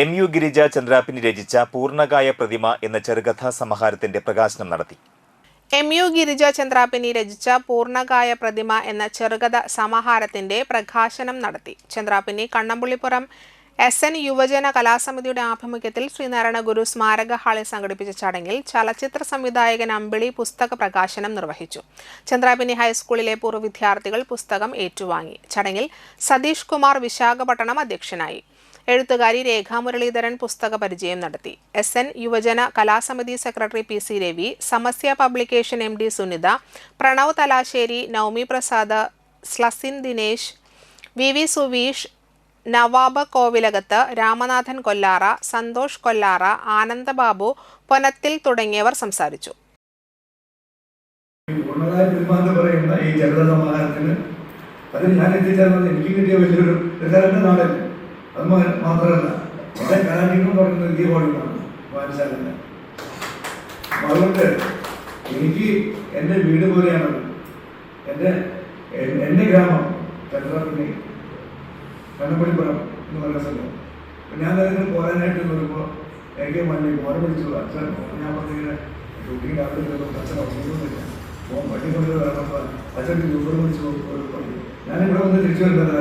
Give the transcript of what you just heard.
M U Girija ചന്ദ്രാപ്പിനി രചിച്ച പൂർണകായ പ്രതിമ എന്ന ചെറുകഥാ സമാഹാരത്തിന്റെ പ്രകാശനം നടത്തി. എം യു ഗിരിജ ചന്ദ്രാപ്പിനി രചിച്ച പൂർണകായ പ്രതിമ എന്ന ചെറുകഥ സമാഹാരത്തിന്റെ പ്രകാശനം നടത്തി. ചന്ദ്രാപ്പിനി കണ്ണമ്പുള്ളിപ്പുറം എസ് എൻ യുവജന കലാസമിതിയുടെ ആഭിമുഖ്യത്തിൽ ശ്രീനാരായണ ഗുരു സ്മാരക ഹാളിൽ സംഘടിപ്പിച്ച ചടങ്ങിൽ ചലച്ചിത്ര സംവിധായകൻ അമ്പിളി പുസ്തക പ്രകാശനം നിർവഹിച്ചു. ചന്ദ്രാപിനി ഹൈസ്കൂളിലെ പൂർവ വിദ്യാർത്ഥികൾ പുസ്തകം ഏറ്റുവാങ്ങി. ചടങ്ങിൽ സതീഷ് കുമാർ വിശാഖപട്ടണം അധ്യക്ഷനായി. എഴുത്തുകാരി രേഖാമുരളീധരൻ പുസ്തക പരിചയം നടത്തി. എസ്. എൻ. യുവജന കലാസമിതി secretary P. C. Ravi Samasya publication M. D. Sunitha Pranav Thalassery Navami Prasad സ്ലസിൻ Dinesh V. V. Suveesh Nawab കോവിലകത്ത് Ramanathan Kollara Santhosh Kollara Anandababu Ponathil തുടങ്ങിയവർ സംസാരിച്ചു. അതിൽ ഞാൻ എത്തിച്ചേർന്നത് എനിക്ക് കിട്ടിയ വലിയൊരു നാടല്ലേ അത് മാത്രമല്ല എന്റെ കലാജീവിതം തുടങ്ങുന്നത് ഹോളിലാണ് വായനശാലല്ല അതുകൊണ്ട് എനിക്ക് എന്റെ വീട് പോലെയാണ്. എന്റെ എന്റെ ഗ്രാമം ചന്ദ്രപ്പള്ളി കണ്ണപ്പള്ളിപ്പുറം എന്ന് പറയുന്ന സ്ഥലം. ഞാൻ അതിന് പോരാനായിട്ട് വരുമ്പോൾ എനിക്ക് മണ്ണി മോനെ വിളിച്ചു. അച്ഛൻ ഞാൻ പറഞ്ഞിങ്ങനെ ഷൂട്ടിങ് രാവിലെ ചെല്ലുമ്പോൾ അച്ഛൻ ഉറങ്ങുന്നില്ല മോൻ പട്ടി കൊണ്ട് വരണം അച്ഛൻ യൂബർ വിളിച്ചു. പണി. ഞാനിവിടെ വന്ന് തിരിച്ചു വരുന്നത്